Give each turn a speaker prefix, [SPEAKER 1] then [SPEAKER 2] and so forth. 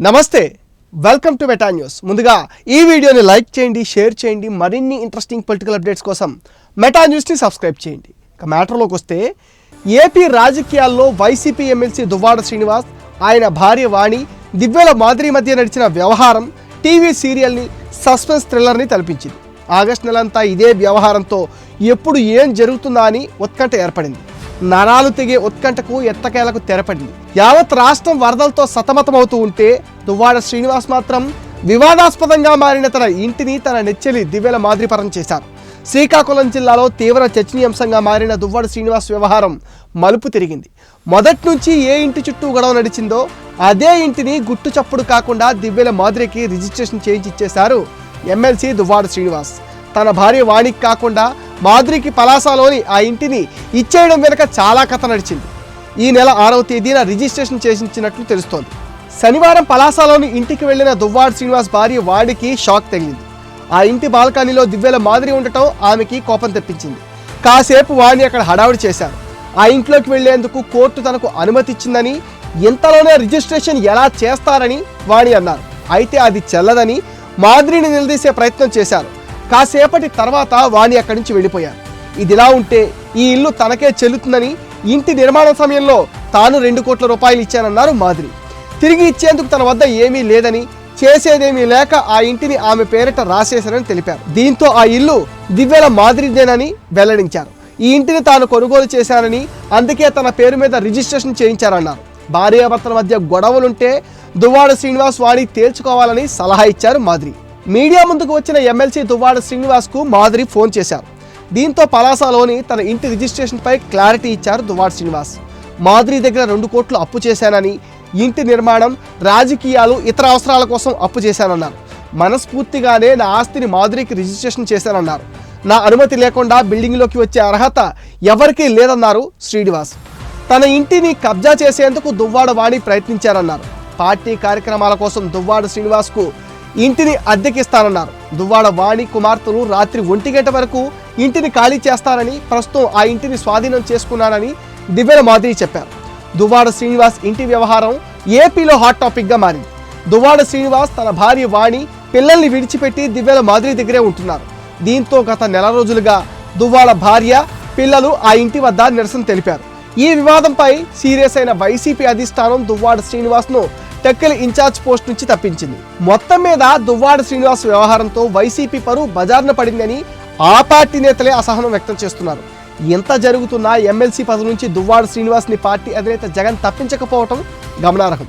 [SPEAKER 1] నమస్తే welcome to meta news ముందుగా ఈ వీడియోని లైక్ చేయండి షేర్ చేయండి మరిన్ని ఇంట్రెస్టింగ్ పొలిటికల్ అప్డేట్స్ కోసం మెటా న్యూస్ని సబ్స్క్రైబ్ చేయండి. ఇక మ్యాటర్లోకి వస్తే ఏపీ రాజకీయాల్లో వైసీపీ ఎమ్మెల్సీ దువ్వాడ శ్రీనివాస్ ఆయన భార్య వాణి దివ్యల మాదిరి మధ్య నడిచిన వ్యవహారం టీవీ సీరియల్ని సస్పెన్స్ థ్రిల్లర్ని తలపించింది. ఆగస్ట్ నెలంతా ఇదే వ్యవహారంతో ఎప్పుడు ఏం జరుగుతుందా అని ఉత్కంఠ ఏర్పడింది. నరాలు తెగే ఉత్కంఠకు ఎత్తకేలకు తెరపడింది. యావత్ రాష్ట్రం వరదలతో సతమతమవుతూ ఉంటే దువ్వాడ శ్రీనివాస్ మాత్రం వివాదాస్పదంగా మారిన తన ఇంటిని తన నెచ్చెలి దివ్యల మాదిరిపరం చేశారు. శ్రీకాకుళం జిల్లాలో తీవ్ర చర్చనీయాంశంగా మారిన దువ్వాడ శ్రీనివాస్ వ్యవహారం మలుపు తిరిగింది. మొదటి నుంచి ఏ ఇంటి చుట్టూ గొడవ నడిచిందో అదే ఇంటిని గుట్టు చప్పుడు కాకుండా దివ్యల మాదిరికి రిజిస్ట్రేషన్ చేయించి ఇచ్చేశారు ఎమ్మెల్సీ దువ్వాడ శ్రీనివాస్. తన భార్య వాణికి కాకుండా మాధురికి పలాసలోని ఆ ఇంటిని ఇచ్చేయడం వెనుక చాలా కథ నడిచింది. ఈ నెల ఆరవ తేదీన రిజిస్ట్రేషన్ చేసించినట్లు తెలుస్తోంది. శనివారం పలాసలోని ఇంటికి వెళ్ళిన దువ్వాడు శ్రీనివాస్ భార్య వాడికి షాక్ తగిలింది. ఆ ఇంటి బాల్కనీలో దివ్యల మాదిరి ఉండటం ఆమెకి కోపం తెప్పించింది. కాసేపు వాడిని అక్కడ హడావుడి చేశారు. ఆ ఇంట్లోకి వెళ్ళేందుకు కోర్టు తనకు అనుమతి ఇచ్చిందని ఇంతలోనే రిజిస్ట్రేషన్ ఎలా చేస్తారని? వాణి అన్నారు. అయితే అది చెల్లదని మాదిరిని నిలదీసే ప్రయత్నం చేశారు. కాసేపటి తర్వాత వాణి అక్కడి నుంచి వెళ్ళిపోయారు. ఇదిలా ఉంటే ఈ ఇల్లు తనకే చెల్లుతుందని ఇంటి నిర్మాణ సమయంలో తాను రెండు కోట్ల రూపాయలు ఇచ్చానన్నారు మాదిరి తిరిగి ఇచ్చేందుకు తన వద్ద ఏమీ లేదని చేసేదేమీ లేక ఆ ఇంటిని ఆమె పేరిట రాసేశారని తెలిపారు. దీంతో ఆ ఇల్లు దివ్యల మాదిరిదేనని వెల్లడించారు. ఈ ఇంటిని తాను కొనుగోలు చేశానని అందుకే తన పేరు మీద రిజిస్ట్రేషన్ చేయించారన్నారు. భార్యాభర్తల మధ్య గొడవలుంటే దువ్వాడ శ్రీనివాస్ వాణి తేల్చుకోవాలని సలహా ఇచ్చారు మాదిరి మీడియా ముందుకు వచ్చిన ఎమ్మెల్సీ దువ్వాడ శ్రీనివాస్కు మాధురి మాదిరి ఫోన్ చేశారు. దీంతో పలాసలోని తన ఇంటి రిజిస్ట్రేషన్పై క్లారిటీ ఇచ్చారు దువ్వాడ శ్రీనివాస్. మాధురి దగ్గర రెండు కోట్లు అప్పు చేశానని ఇంటి నిర్మాణం రాజకీయాలు ఇతర అవసరాల కోసం అప్పు చేశానన్నారు. మనస్ఫూర్తిగానే నా ఆస్తిని మాధురికి రిజిస్ట్రేషన్ చేశానన్నారు. నా అనుమతి లేకుండా బిల్డింగ్లోకి వచ్చే అర్హత ఎవరికీ లేదన్నారు శ్రీనివాస్. తన ఇంటిని కబ్జా చేసేందుకు దువ్వాడ వాణి ప్రయత్నించారన్నారు. పార్టీ కార్యక్రమాల కోసం దువ్వాడ శ్రీనివాస్కు ఇంటిని అద్దెకిస్తానన్నారు. దువ్వాడ వాణి కుమార్తెలు రాత్రి ఒంటి గంట వరకు ఇంటిని ఖాళీ చేస్తారని ప్రస్తుతం ఆ ఇంటిని స్వాధీనం చేసుకున్నానని దివ్యల మాదిరి చెప్పారు. దువ్వాడ శ్రీనివాస్ ఇంటి వ్యవహారం ఏపీలో హాట్ టాపిక్గా మారింది. దువ్వాడ శ్రీనివాస్ తన భార్య వాణి పిల్లల్ని విడిచిపెట్టి దివ్యల మాదిరి దగ్గరే ఉంటున్నారు. దీంతో గత నెల రోజులుగా దువ్వాడ భార్య పిల్లలు ఆ ఇంటి వద్ద నిరసన తెలిపారు. ఈ వివాదంపై సీరియస్ అయిన వైసీపీ అధిష్టానం దువ్వాడ శ్రీనివాస్ను టెక్కలి ఇన్ఛార్జ్ పోస్ట్ నుంచి తప్పించింది. మొత్తం మీద దువ్వాడ శ్రీనివాస్ వ్యవహారంతో వైసీపీ పరువు బజార్న పడిందని ఆ పార్టీ నేతలే అసహనం వ్యక్తం చేస్తున్నారు. ఎంత జరుగుతున్నా ఎమ్మెల్సీ పదవి నుంచి దువ్వాడ శ్రీనివాస్ని పార్టీ అధినేత జగన్ తప్పించకపోవటం గమనార్హం.